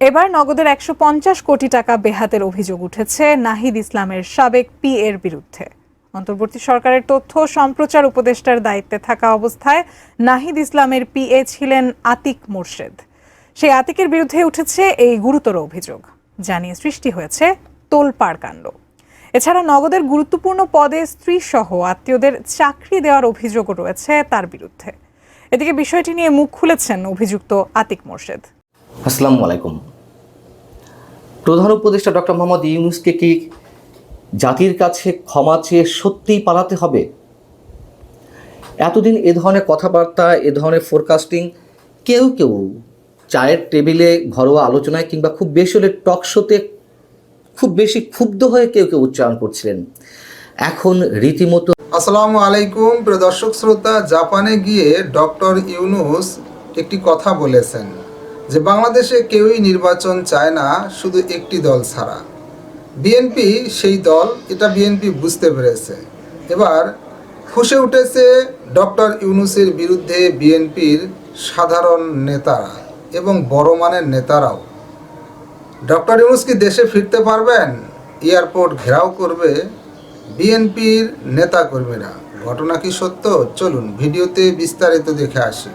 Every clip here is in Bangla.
এবার নগদের একশো পঞ্চাশ কোটি টাকা বেহাতের অভিযোগ উঠেছে নাহিদ ইসলামের সাবেক পি এর বিরুদ্ধে। অন্তর্বর্তী সরকারের তথ্য সম্প্রচার উপদেষ্টার দায়িত্বে থাকা অবস্থায় নাহিদ ইসলামের পিএ ছিলেন আতিক মোর্শেদ। সেই আতিকের বিরুদ্ধে উঠেছে এই গুরুতর অভিযোগ। জানিয়ে সৃষ্টি হয়েছে তোলপাড় কাণ্ড। এছাড়া নগদের গুরুত্বপূর্ণ পদে স্ত্রী সহ আত্মীয়দের চাকরি দেওয়ার অভিযোগও রয়েছে তার বিরুদ্ধে। এদিকে বিষয়টি নিয়ে মুখ খুলেছেন অভিযুক্ত আতিক মোর্শেদ। আসসালামু আলাইকুম। প্রধান উপদেষ্টা ডক্টর মোহাম্মদ ইউনুসকে কি জাতির কাছে ক্ষমা চেয়ে সত্যিই পালাতে হবে? এতদিন এ ধরনের কথাবার্তা, এ ধরনের ফোরকাস্টিং কেউ কেউ চায়ের টেবিলে ঘরোয়া আলোচনায় কিংবা খুব বেশি হলে টক শোতে খুব বেশি ক্ষুব্ধ হয়ে কেউ কেউ উচ্চারণ করছিলেন। এখন রীতিমতো আসসালামু আলাইকুম, প্রিয় দর্শক শ্রোতা, জাপানে গিয়ে ডক্টর ইউনুস একটি কথা বলেছেন। যে বাংলাদেশে কেউই নির্বাচন চায় না, শুধু একটি দল ছাড়া। বিএনপি সেই দল, এটা বিএনপি বুঝতে পেরেছে। এবার ফুসে উঠেছে ডক্টর ইউনুসের বিরুদ্ধে বিএনপির সাধারণ নেতারা এবং বড় মানের নেতারাও। ডক্টর ইউনুস কি দেশে ফিরতে পারবেন? এয়ারপোর্ট ঘেরাও করবে বিএনপির নেতা নেতাকর্মীরা। ঘটনা কি সত্য? চলুন ভিডিওতে বিস্তারিত দেখে আসি।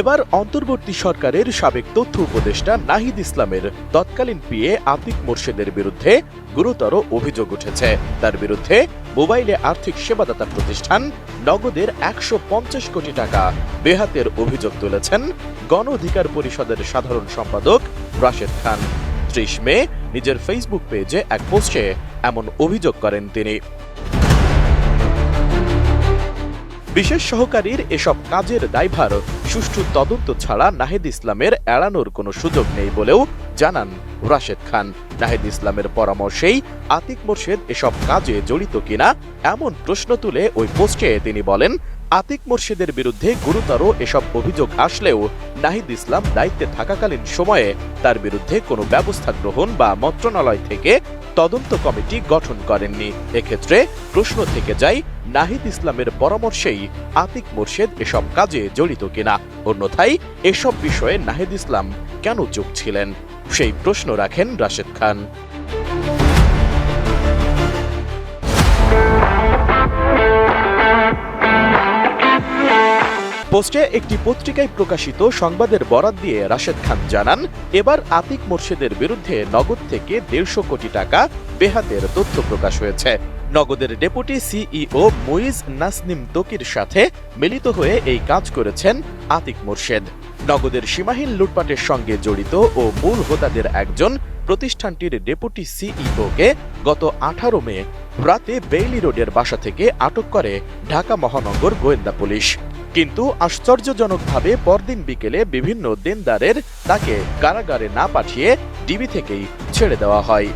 এবার অন্তর্বর্তী সরকারের সাবেক তথ্য উপদেষ্টা নাহিদ ইসলামের তৎকালীন পিএ আতিক মোর্শেদের বিরুদ্ধে গুরুতর অভিযোগ উঠেছে। তার বিরুদ্ধে মোবাইলে আর্থিক সেবাদাতা প্রতিষ্ঠান নগদের একশো পঞ্চাশ কোটি টাকা বেহাতের অভিযোগ তুলেছেন গণ অধিকার পরিষদের সাধারণ সম্পাদক রাশেদ খান। ত্রিশ মে নিজের ফেসবুক পেজে এক পোস্টে এমন অভিযোগ করেন তিনি। বিশেষ সহকারীর এসব কাজের দায়ভার, সুষ্ঠু তদন্ত ছাড়া নাহিদ ইসলামের এড়ানোর কোনো সুযোগ নেই বলেও জানান রাশেদ খান। নাহিদ ইসলামের পরামর্শেই আতিক মোর্শেদ এসব কাজে জড়িত কিনা এমন প্রশ্ন তুলে ওই পোস্টে তিনি বলেন আতিক মোর্শেদের বিরুদ্ধে গুরুতর এসব অভিযোগ আসলেও নাহিদ ইসলাম দায়িত্বে থাকাকালীন সময়ে তার বিরুদ্ধে কোনো ব্যবস্থা গ্রহণ বা মন্ত্রণালয় থেকে তদন্ত কমিটি গঠন করেননি। এক্ষেত্রে প্রশ্ন থেকে যায়, নাহিদ ইসলামের পরামর্শেই আতিক মোর্শেদ এসব কাজে জড়িত কিনা? অন্যথায়, এসব বিষয়ে নাহিদ ইসলাম কেন চুপ ছিলেন? সেই প্রশ্ন রাখেন রাশেদ খান। পোস্টে একটি পত্রিকায় প্রকাশিত সংবাদের বরাত দিয়ে রাশেদ খান জানান, এবার আতিক মোর্শেদের বিরুদ্ধে নগদ থেকে দেড়শো কোটি টাকা বেহাতের তথ্য প্রকাশ হয়েছে। নগদের ডেপুটি সিইও মুইজ নাসনিম তকির সাথে মিলিত হয়ে এই কাজ করেছেন আতিক মোর্শেদ। নগদের সীমাহীন লুটপাটের সঙ্গে জড়িত ও মূল হোতাদের একজন প্রতিষ্ঠানটির ডেপুটি সিইওকে গত আঠারো মে রাতে বেইলি রোডের বাসা থেকে আটক করে ঢাকা মহানগর গোয়েন্দা পুলিশ। কিন্তু আশ্চর্যজনকভাবে পরদিন বিকেলে বিভিন্ন দেনদারের তাকে কারাগারে না পাঠিয়ে ডিবি থেকেই ছেড়ে দেওয়া হয়।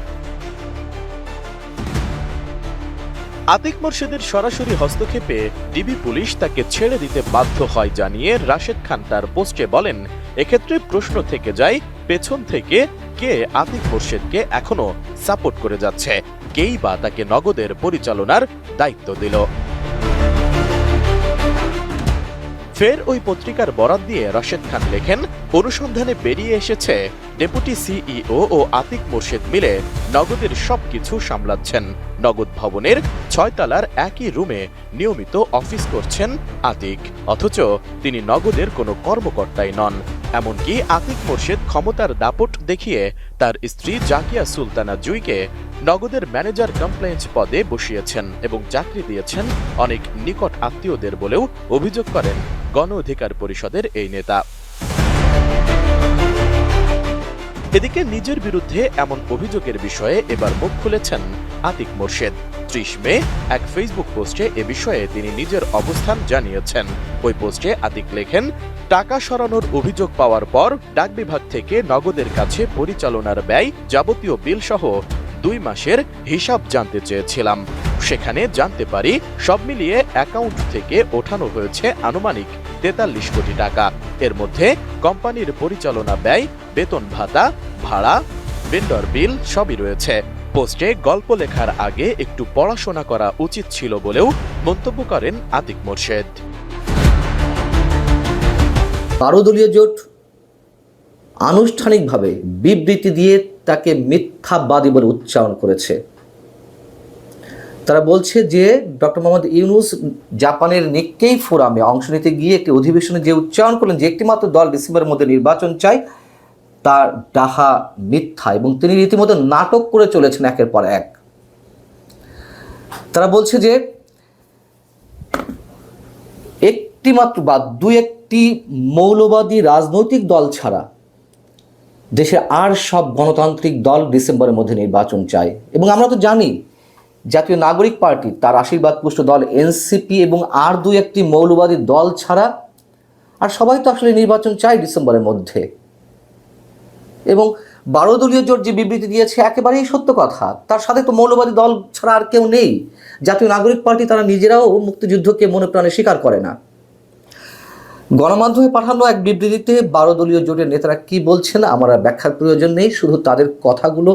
আতিক মোর্শেদের সরাসরি হস্তক্ষেপে ডিবি পুলিশ তাকে ছেড়ে দিতে বাধ্য হয় জানিয়ে রাশেদ খান তার পোস্টে বলেন, এক্ষেত্রে প্রশ্ন থেকে যায়, পেছন থেকে কে আতিক মোর্শেদকে এখনও সাপোর্ট করে যাচ্ছে। কেই বা তাকে নগদের পরিচালনার দায়িত্ব দিল। ফের ওই পত্রিকার বরাত দিয়ে রশেদ খান লেখেন অনুসন্ধানে বেরিয়ে এসেছে ডেপুটি সিইও ও আতিক মোর্শেদ মিলে নগদের সবকিছু সামলাচ্ছেন। নগদ ভবনের ছয়তলার একই রুমে নিয়মিত অফিস করছেন আতিক। অথচ তিনি নগদের কোনো কর্মকর্তাই নন। এমনকি আতিক মোর্শেদ ক্ষমতার দাপট দেখিয়ে তার স্ত্রী জাকিয়া সুলতানা জুইকে নগদের ম্যানেজার কমপ্লেন্স পদে বসিয়েছেন এবং চাকরি দিয়েছেন অনেক নিকট আত্মীয়দের বলেও অভিযোগ করেন গণ অধিকার পরিষদের এই নেতা। এদিকে নিজের বিরুদ্ধে এমন অভিযোগের বিষয়ে এবার মুখ খুলেছেন আতিক মোর্শেদ। ত্রিশ মে এক ফেসবুক পোস্টে এ বিষয়ে তিনি নিজের অবস্থান জানিয়েছেন। ওই পোস্টে আতিক লেখেন, টাকা সরানোর অভিযোগ পাওয়ার পর ডাক বিভাগ থেকে নগদের কাছে পরিচালনার ব্যয় যাবতীয় বিল সহ দুই মাসের হিসাব জানতে চেয়েছিলাম। সেখানে জানতে পারি সব মিলিয়ে অ্যাকাউন্ট থেকে ওঠানো হয়েছে আনুমানিক তেতাল্লিশ কোটি টাকা। এর মধ্যে কোম্পানির পরিচালনা ব্যয়, বেতন ভাতা, ভাড়া ভেন্ডর বিল সবই রয়েছে। পোস্টে গল্প লেখার আগে একটু পড়াশোনা করা উচিত ছিল বলেও মন্তব্য করেন আতিক মোর্শেদ। বারো দলীয় জোট আনুষ্ঠানিকভাবে বিবৃতি দিয়ে তাকে মিথ্যাবাদী বলে উচ্চারণ করেছে। তারা বলছে যে ডক্টর মোহাম্মদ ইউনুস জাপানের নিক্কেই ফোরামে অংশ নিতে গিয়ে একটি অধিবেশনে যে উচ্চারণ করলেন যে একটিমাত্র দল ডিসেম্বরের মধ্যে নির্বাচন চায় তার ডাহা মিথ্যা এবং তিনি রীতিমতো নাটক করে চলেছেন একের পর এক। তারা বলছে যে একটি মাত্র বা দু একটি মৌলবাদী রাজনৈতিক দল ছাড়া দেশের আর সব গণতান্ত্রিক দল ডিসেম্বরের মধ্যে নির্বাচন চায়। এবং আমরা তো জানি জাতীয় নাগরিক পার্টি, তার আশীর্বাদ পুষ্ট দল এনসিপি এবং আর দু একটি মৌলবাদী দল ছাড়া আর সবাই তো আসলে নির্বাচন চায় ডিসেম্বরের মধ্যে। এবং বারো দলীয় জোট যে বিবৃতি দিয়েছে, একেবারেই সত্য কথা। তার সাথে তো মৌলবাদী দল ছাড়া আর কেউ নেই। জাতীয় নাগরিক পার্টি তারা নিজেরাও মুক্তিযুদ্ধকে মনে প্রাণে স্বীকার করে না। গণমাধ্যমে পাঠানো এক বিবৃতিতে বারো দলীয় জোটের নেতারা কি বলছেন, আমার ব্যাখ্যার প্রয়োজন নেই, শুধু তাদের কথাগুলো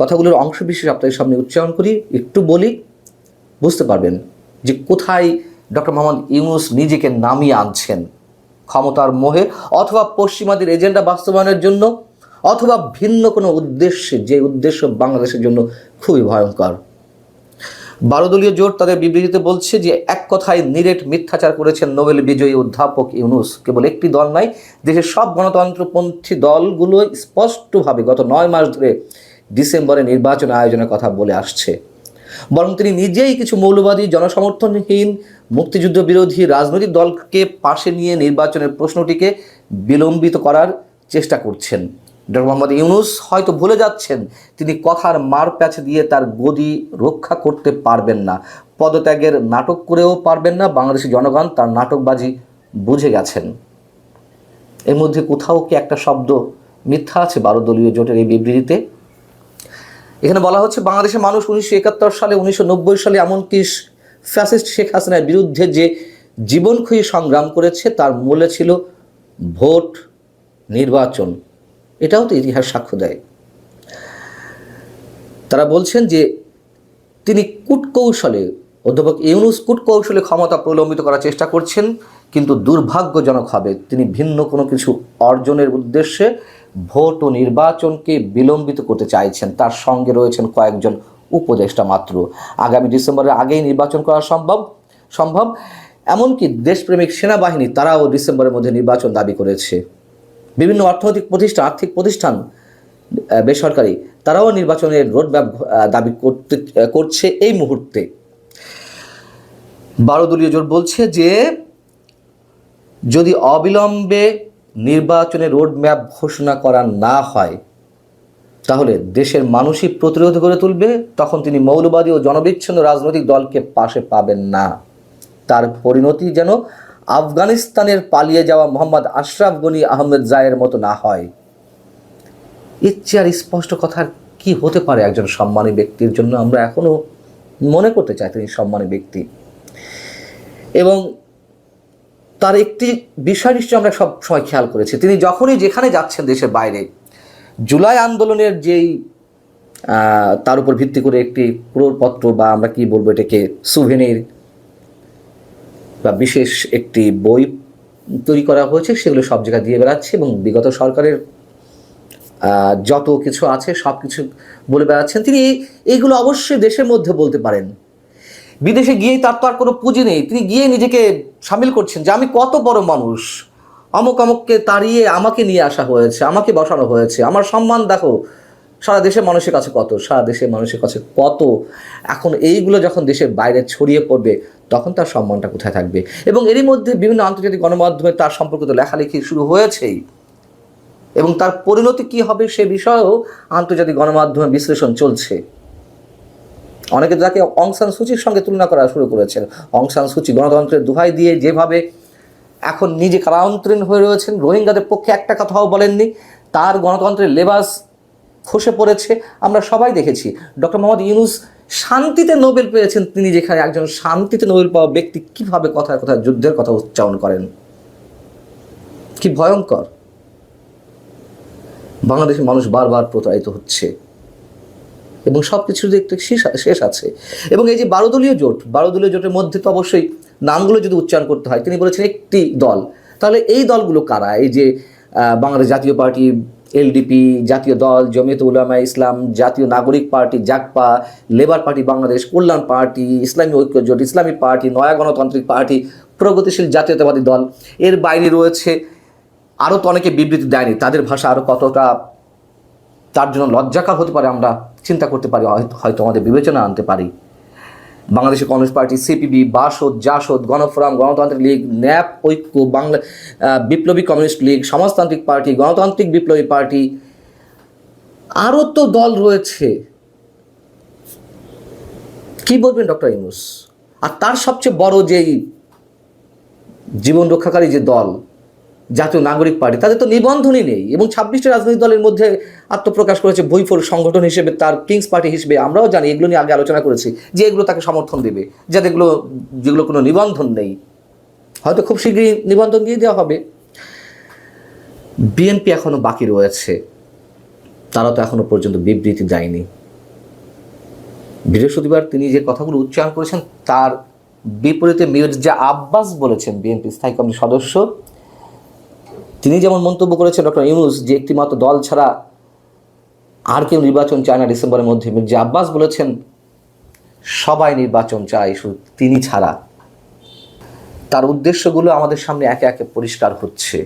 কথাগুলোর অংশ বিশেষ আপনাদের সামনে উচ্চারণ করি, একটু বলি, বুঝতে পারবেন যে কোথায় ডক্টর মোহাম্মদ ইউনুস নিজেকে নামিয়ে আনছেন। ক্ষমতার মোহে অথবা পশ্চিমাদের এজেন্ডা বাস্তবায়নের জন্য অথবা ভিন্ন কোনো উদ্দেশ্যে, যে উদ্দেশ্য বাংলাদেশের জন্য খুবই ভয়ঙ্কর। বারো দলীয় জোট তাদের বিবৃতিতে বলছে যে এক কথায় নিরেট মিথ্যাচার করেছেন নোবেল বিজয়ী অধ্যাপক ইউনুস। কেবল একটি দল নয়, দেশের সব গণতন্ত্রপন্থী দলগুলো স্পষ্টভাবে গত নয় মাস ধরে ডিসেম্বরে নির্বাচন আয়োজনের কথা বলে আসছে। বরং তিনি নিজেই কিছু মৌলবাদী, জনসমর্থনহীন, মুক্তিযুদ্ধ বিরোধী রাজনৈতিক দলকে পাশে নিয়ে নির্বাচনের প্রশ্নটিকে বিলম্বিত করার চেষ্টা করছেন। ডক্টর মোহাম্মদ ইউনুস হয়তো ভুলে যাচ্ছেন, তিনি কথার মার প্যাচে দিয়ে তার গদি রক্ষা করতে পারবেন না। পদত্যাগের নাটক করেও পারবেন না, বাংলাদেশি জনগণ তার নাটকবাজি বুঝে গেছেন। এর মধ্যে কোথাও কি একটা শব্দ মিথ্যা আছে বারো দলীয় জোটের এই বিবৃতিতে? এখানে বলা হচ্ছে, বাংলাদেশের মানুষ উনিশশো একাত্তর সালে, উনিশশো নব্বই সালে এমনকি ফ্যাসিস্ট শেখ হাসিনার বিরুদ্ধে যে জীবনক্ষয়ী সংগ্রাম করেছে, তার মূলে ছিল ভোট নির্বাচন। এটাও তো ইতিহাস সাক্ষ্য দেয়। তারা বলছেন যে, তিনি কূটকৌশলে, অধ্যাপক ইউনুস কূটকৌশলে ক্ষমতা প্রলম্বিত করার চেষ্টা করছেন, কিন্তু দুর্ভাগ্যজনক হবে তিনি ভিন্ন কোনো কিছু অর্জনের উদ্দেশ্যে ভোট ও নির্বাচনকে বিলম্বিত করতে চাইছেন। তার সঙ্গে রয়েছেন কয়েকজন উপদেষ্টা মাত্র। আগামী ডিসেম্বরের আগেই নির্বাচন করা সম্ভব? সম্ভব? এমনকি দেশপ্রেমিক সেনাবাহিনী, তারাও ডিসেম্বরের মধ্যে নির্বাচন দাবি করেছে। বিভিন্ন অর্থনৈতিক প্রতিষ্ঠান, আর্থিক প্রতিষ্ঠান বেসরকারি, তারাও নির্বাচনের রোডম্যাপ দাবি করতে করছে এই মুহূর্তে। বারো দলীয় জোট বলছে যে, যদি অবিলম্বে নির্বাচনে রোডম্যাপ ঘোষণা করা না হয়, তাহলে দেশের মানুষই প্রতিরোধ গড়ে তুলবে, তখন তিনি মৌলবাদী ও জনবিচ্ছিন্ন রাজনৈতিক দলকে পাশে পাবেন না। তার পরিণতি যেন আফগানিস্তানের পালিয়ে যাওয়া মোহাম্মদ আশরাফ গনি আহমেদ জায়ের মতো না হয়। চেয়ে আর স্পষ্ট কথার কি হতে পারে একজন সম্মানী ব্যক্তির জন্য আমরা এখনও মনে করতে চাই তিনি সম্মানী ব্যক্তি। এবং তার একটি বিষয় নিশ্চয় আমরা সব সময় খেয়াল করেছি। তিনি যখনই যেখানে যাচ্ছেন দেশের বাইরে, জুলাই আন্দোলনের যেই তার উপর ভিত্তি করে একটি প্রপত্র বা আমরা কি বলব এটাকে সুভেনির বা বিশেষ একটি বই তৈরি করা হয়েছে, সেগুলো সব জায়গায় দিয়ে বেড়াচ্ছে এবং বিগত সরকারের যত কিছু আছে সব কিছু বলে বেড়াচ্ছেন। তিনি এই- এইগুলো অবশ্যই দেশের মধ্যে বলতে পারেন। বিদেশে গিয়েই তার তো আর কোনো পুঁজি নেই। তিনি গিয়ে নিজেকে সামিল করছেন যে আমি কত বড় মানুষ। অমুক অমুককে তাড়িয়ে আমাকে নিয়ে আসা হয়েছে, আমাকে বসানো হয়েছে। আমার সম্মান দেখো, সারা দেশের মানুষের কাছে কত, সারা দেশের মানুষের কাছে কত। এখন এইগুলো যখন দেশের বাইরে ছড়িয়ে পড়বে, তখন তার সম্মানটা কোথায় থাকবে? এবং এরই মধ্যে বিভিন্ন আন্তর্জাতিক গণমাধ্যমে তার সম্পর্কিত লেখালেখি শুরু হয়েছেই। এবং তার পরিণতি কি হবে সে বিষয়েও আন্তর্জাতিক গণমাধ্যমে বিশ্লেষণ চলছে। অনেকে তাকে অং সান সুচির সঙ্গে তুলনা করা শুরু করেছেন। অং সান সুচি গণতন্ত্রের দুহাই দিয়ে যেভাবে এখন নিজে কারান্তরীণ হয়ে রয়েছেন, রোহিঙ্গাদের পক্ষে একটা কথাও বলেননি। তার গণতন্ত্রের লেবাস খসে পড়েছে। আমরা সবাই দেখেছি, ডক্টর মোহাম্মদ ইউনুস শান্তিতে নোবেল পেয়েছেন তিনি, যেখানে একজন শান্তিতে নোবেল পাওয়া ব্যক্তি কীভাবে কথায় কথায় যুদ্ধের কথা উচ্চারণ করেন। কি ভয়ঙ্কর। বাংলাদেশের মানুষ বারবার প্রতারিত হচ্ছে। এবং সব কিছুর একটু শেষ শেষ আছে। এবং এই যে বারোদলীয় জোট, বারোদলীয় জোটের মধ্যে তো অবশ্যই নামগুলো যদি উচ্চারণ করতে হয়, তিনি বলেছেন একটি দল। তাহলে এই দলগুলো কারা? এই যে বাংলাদেশ জাতীয় পার্টি এলডিপি জাতীয় দল, Jamiat Ulama Islam, Jatiya Nagarik party Jagpa labour party, Bangladesh Kalyan party, Islami Oikya Jote, ইসলামী পার্টি, নয়া গণতান্ত্রিক পার্টি, প্রগতিশীল জাতীয়তাবাদী দল। এর বাইরে রয়েছে আরও তো অনেকে বিবৃতি দেয়নি। তাদের ভাষা আরও কতটা তার জন্য লজ্জাকর হতে পারে আমরা চিন্তা করতে পারি হয়তো- আমাদের বিবেচনা আনতে পারি। বাংলাদেশের communist party, CPB, BASAD, JASAD, Gano Forum, Ganatantrik League, NAP, ঐক্য, বাংলা বিপ্লবী কমিউনিস্ট লীগ, সমাজতান্ত্রিক পার্টি, গণতান্ত্রিক বিপ্লবী পার্টি, আরও তো দল রয়েছে। কি বলবেন ডক্টর ইউনুস? আর তার সবচেয়ে বড় যেই জীবন রক্ষাকারী যে দল জাতীয় নাগরিক পার্টি, তাদের তো নিবন্ধনই নেই এবং ছাব্বিশটা রাজনৈতিক দলের মধ্যে আত্মপ্রকাশ করেছে বৈফল সংগঠন হিসেবে, তার কিংস পার্টি হিসেবে আমরাও জানি, এগুলো নিয়ে আগে আলোচনা করেছি যে এগুলো তাকে সমর্থন দেবে যাতে এগুলো, যেগুলো কোনো নিবন্ধন নেই। হয়তো খুব শীঘ্রই নিবন্ধন দিয়ে দেওয়া হবে। বিএনপি এখনও বাকি রয়েছে। তারা তো এখনও পর্যন্ত বিবৃতি দেয়নি। বৃহস্পতিবার তিনি যে কথাগুলো উচ্চারণ করেছেন, তার বিপরীতে মির্জা আব্বাস বলেছেন বিএনপি স্থায়ী কমিটির সদস্য। তিনি যেমন মন্তব্য করেছেন ডক্টর ইউনুস যে একটি মাত্র দল ছাড়া আর কেউ নির্বাচন চায় না ডিসেম্বরের মধ্যে, মির্জা আব্বাস বলেছেন, সবাই নির্বাচন চায়, শুধু তিনি ছাড়া। তার উদ্দেশ্যগুলো আমাদের সামনে একে একে পরিষ্কার হচ্ছে।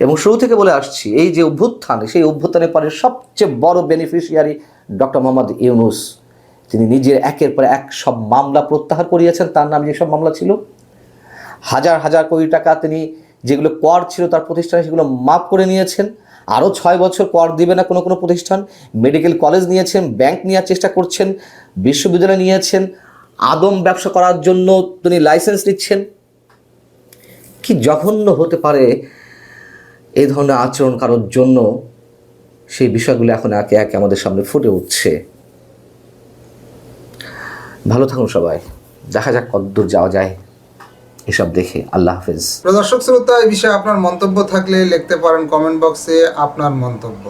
এবং শুরু থেকে বলে আসছি, এই যে অভ্যুত্থান, সেই অভ্যুত্থানের পরে সবচেয়ে বড় বেনিফিশিয়ারি ডক্টর মোহাম্মদ ইউনুস, তিনি নিজের একের পর এক সব মামলা প্রত্যাহার করিয়েছেন, তার নামে যেসব মামলা ছিল, হাজার হাজার কোটি টাকা তিনি যেগুলো কর ছিল তার প্রতিষ্ঠানে সেগুলো মাফ করে নিয়েছেন। আরও ছয় বছর কর দিবে না কোনো কোনো প্রতিষ্ঠান। মেডিকেল কলেজ নিয়েছেন, ব্যাংক নেওয়ার চেষ্টা করছেন, বিশ্ববিদ্যালয় নিয়েছেন, আদম ব্যবসা করার জন্য তিনি লাইসেন্স নিচ্ছেন। কি জঘন্য হতে পারে এই ধরনের আচরণ কারোর জন্য? সেই বিষয়গুলো এখন একে একে আমাদের সামনে ফুটে উঠছে। ভালো থাকুন সবাই। দেখা যাক কতদূর যাওয়া যায়। এসব দেখে। আল্লাহ হাফেজ। প্রদর্শক শ্রোতা, এই বিষয়ে আপনার মন্তব্য থাকলে লিখতে পারেন কমেন্ট বক্সে আপনার মন্তব্য।